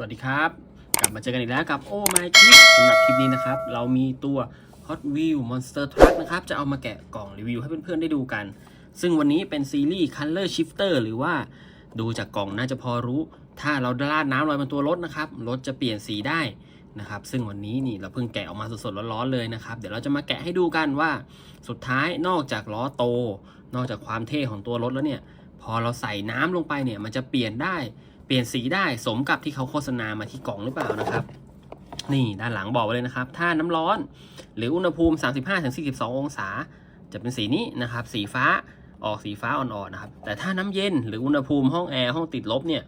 สวัสดีครับ กลับมาเจอกันอีกแล้วกับโอ้ my คลิปสำหรับคลิปนี้นะครับ เรามีตัว Hot Wheel Monster Truck นะครับ จะเอามาแกะกล่องรีวิวให้เพื่อนๆได้ดูกัน ซึ่งวันนี้เป็นซีรีส์ Color Shifter หรือว่าดูจากกล่องน่าจะพอรู้ ถ้าเราราดน้ำลอยบนตัวรถนะครับ รถจะเปลี่ยนสีได้นะครับ ซึ่งวันนี้นี่เราเพิ่งแกะออกมาสดๆร้อนๆเลยนะครับ เดี๋ยวเราจะมาแกะให้ดูกันว่า สุดท้ายนอกจากล้อโต นอกจากความเท่ของตัวรถแล้วเนี่ย พอเราใส่น้ำลงไปเนี่ย มันจะเปลี่ยนได้ เปลี่ยนสีได้สมกับที่เขาโฆษณามาที่กล่องหรือเปล่านะครับ นี่ด้านหลังบอกไว้เลยนะครับ ถ้าน้ำร้อนหรืออุณหภูมิ 35-42 องศา จะเป็นสีนี้นะครับ สีฟ้าออกสีฟ้าอ่อนๆนะครับ แต่ถ้าน้ำเย็นหรืออุณหภูมิห้องแอร์ห้องติดลบเนี่ย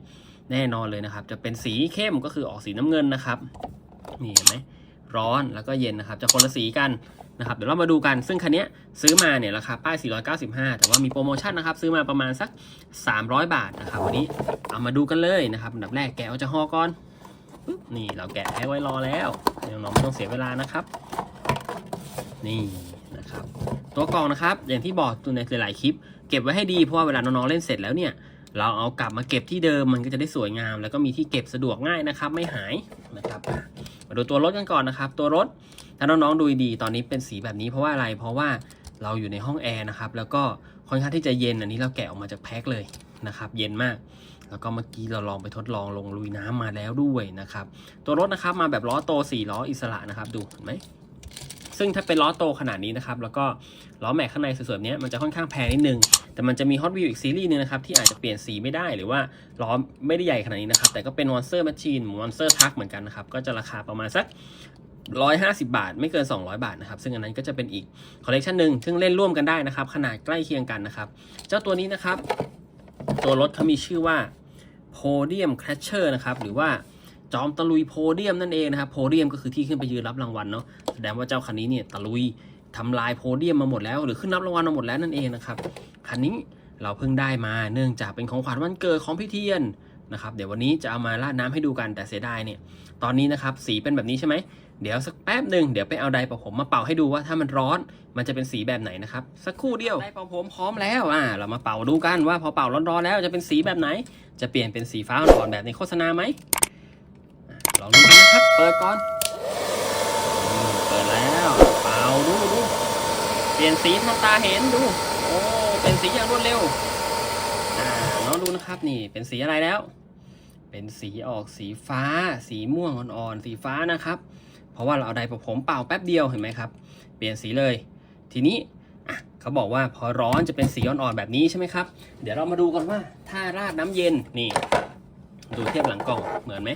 แน่นอนเลยนะครับ จะเป็นสีเข้มก็คือออกสีน้ำเงินนะครับ นี่เห็นไหม ร้อนแล้วก็เย็นนะครับ จะคนละสีกันนะครับ เดี๋ยวเรามาดูกัน ซึ่งคันนี้ซื้อมาเนี่ยราคาป้าย 495 แต่ว่ามีโปรโมชั่นนะครับ ซื้อมาประมาณสัก 300 บาทนะครับ วันนี้เอามาดูกันเลยนะครับอันดับแรกแกะเอาจะห่อก่อน นี่เราแกะให้ไว้รอแล้วน้องๆไม่ต้องเสียเวลานะครับ นี่นะครับ ตัวกล่องนะครับ อย่างที่บอกตัวในหลายๆคลิป เก็บไว้ให้ดีเพราะว่าเวลาน้องๆเล่นเสร็จแล้วเนี่ยเราเอากลับมาเก็บที่เดิมมันก็จะได้สวยงาม แล้วก็มีที่เก็บสะดวกง่ายนะครับ ไม่หายนะครับ มาดูตัวรถกันก่อนนะครับ ตัวรถถ้าน้องๆดูดีตอนนี้เป็นสีแบบนี้เพราะว่าอะไร เพราะว่าเราอยู่ในห้องแอร์นะครับ แล้วก็ค่อนข้างที่จะเย็นอันนี้เราแกะออกมาจากแพ็คเลยนะครับ เย็นมาก แล้วก็เมื่อกี้เราลองไปทดลองลงลุยน้ำมาแล้วด้วยนะครับ ตัวรถนะครับมาแบบล้อโต4ล้ออิสระนะครับ ดูเห็นไหม ซึ่งถ้าเป็นล้อโตขนาดนี้นะครับ แล้วก็ล้อแม็กข้างในสวยๆนี้มันจะค่อนข้างแพงนิดนึง แต่มันจะมี Hot Wheels อีกซีรีส์หนึงนะครับ ที่อาจจะเปลี่ยนสีไม่ได้หรือว่าล้อไม่ได้ใหญ่ขนาดนี้นะครับ แต่ก็เป็น Monster Machine Monster Truck เหมือนกันนะครับ ก็จะราคาประมาณสัก 150 บาท ไม่เกิน 200 บาทนะครับ ซึ่งอันนั้นก็จะเป็นอีกคอลเลกชันหนึ่งซึ่งเล่นร่วมกันได้นะครับ ขนาดใกล้เคียงกันนะครับ เจ้าตัวนี้นะครับ ตัวรถเขามีชื่อว่า Podium Crasher นะครับ หรือว่า จอมตะลุยโพเดียมนั่นเองนะครับโพเดียมก็คือที่ขึ้นไปยืนรับรางวัลเนาะแสดงว่าเจ้าคันนี้เนี่ยตะลุยทำลายโพเดียมมาหมดแล้ว หรือขึ้นรับรางวัลมาหมดแล้วนั่นเองนะครับคันนี้เราเพิ่งได้มาเนื่องจากเป็นของขวัญวันเกิดของพี่เทียนนะครับเดี๋ยววันนี้จะเอามาราดน้ำให้ดูกันแต่เสียดายเนี่ยตอนนี้นะครับสีเป็นแบบนี้ใช่ไหมเดี๋ยวสักแป๊บหนึ่งเดี๋ยวไปเอาไดร์เป่าผมมาเป่าให้ดูว่าถ้ามันร้อนมันจะเป็นสีแบบไหนนะครับสักครู่เดียวไดร์เป่าผมพร้อมแล้วอ่าเรามาเป่าดูกันว่าพอเป่าร้อนๆแล้วจะเป็นสีแบบไหน จะเปลี่ยนเป็นสีฟ้าอ่อนๆแบบในโฆษณาไหมอะ ลองดูกันนะครับ เปิดก่อนอืมเปิดแล้วเป่าดูดูเปลี่ยนสีทำตาเห็นดู โอ้ เป็นสีอย่างรวดเร็ว อ่า น้องดูนะครับนี่ เป็นสีอะไรแล้ว เป็นสีออกสีฟ้า สีม่วงอ่อนๆ สีฟ้านะครับ เพราะว่าเราเอาไดร์ประผมเป่าแป๊บเดียวเห็นไหมครับ เปลี่ยนสีเลย ทีนี้อะเขาบอกว่าพอร้อนจะเป็นสีอ่อนๆแบบนี้ใช่ไหมครับ เดี๋ยวเรามาดูกันว่าถ้าราดน้ำเย็นนี่ ดูเทียบหลังกล่องเหมือนไหม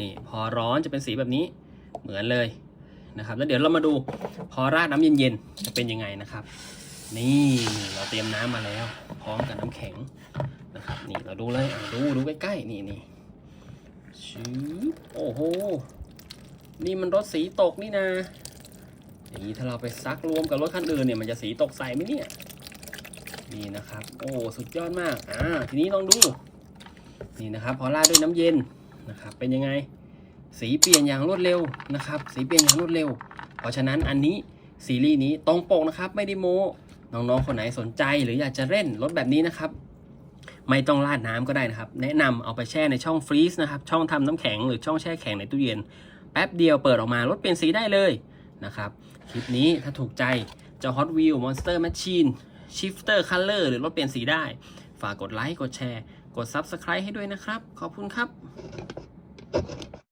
นี่พอร้อนจะเป็นสีแบบนี้เหมือนเลยนะครับ แล้วเดี๋ยวเรามาดูพอราดน้ำเย็นๆจะเป็นยังไงนะครับ นี่เราเตรียมน้ำมาแล้ว พร้อมกับน้ำแข็งนะครับนี่เราดูเลยดูดูใกล้ๆนี่นี่ชืบโอ้โหนี่มันรถสีตกนี่นะอย่างนี้ถ้าเราไปซักรวมกับรถคันอื่นเนี่ยมันจะสีตกใสไหมเนี่ยนี่นะครับ โอ้สุดยอดมากอ่าทีนี้ลองดูนี่นะครับพอราดด้วยน้ำเย็น นะครับเป็นยังไง สีเปลี่ยนอย่างรวดเร็วนะครับ สีเปลี่ยนอย่างรวดเร็ว เพราะฉะนั้นอันนี้ซีรีส์นี้ตรงปกนะครับไม่ได้โมน้องๆคนไหนสนใจหรืออยากจะเล่นรถแบบนี้นะครับ ไม่ต้องราดน้ำก็ได้นะครับ แนะนำเอาไปแช่ในช่องฟรีซนะครับช่องทำน้ำแข็งหรือช่องแช่แข็งในตู้เย็น แป๊บเดียวเปิดออกมารถเปลี่ยนสีได้เลยนะครับคลิปนี้ถ้าถูกใจเจ้า Hot Wheel Monster Machine Shifter Color หรือรถเปลี่ยนสีได้ ฝากกดไลค์กดแชร์ กด Subscribe ให้ด้วยนะครับ ขอบคุณครับ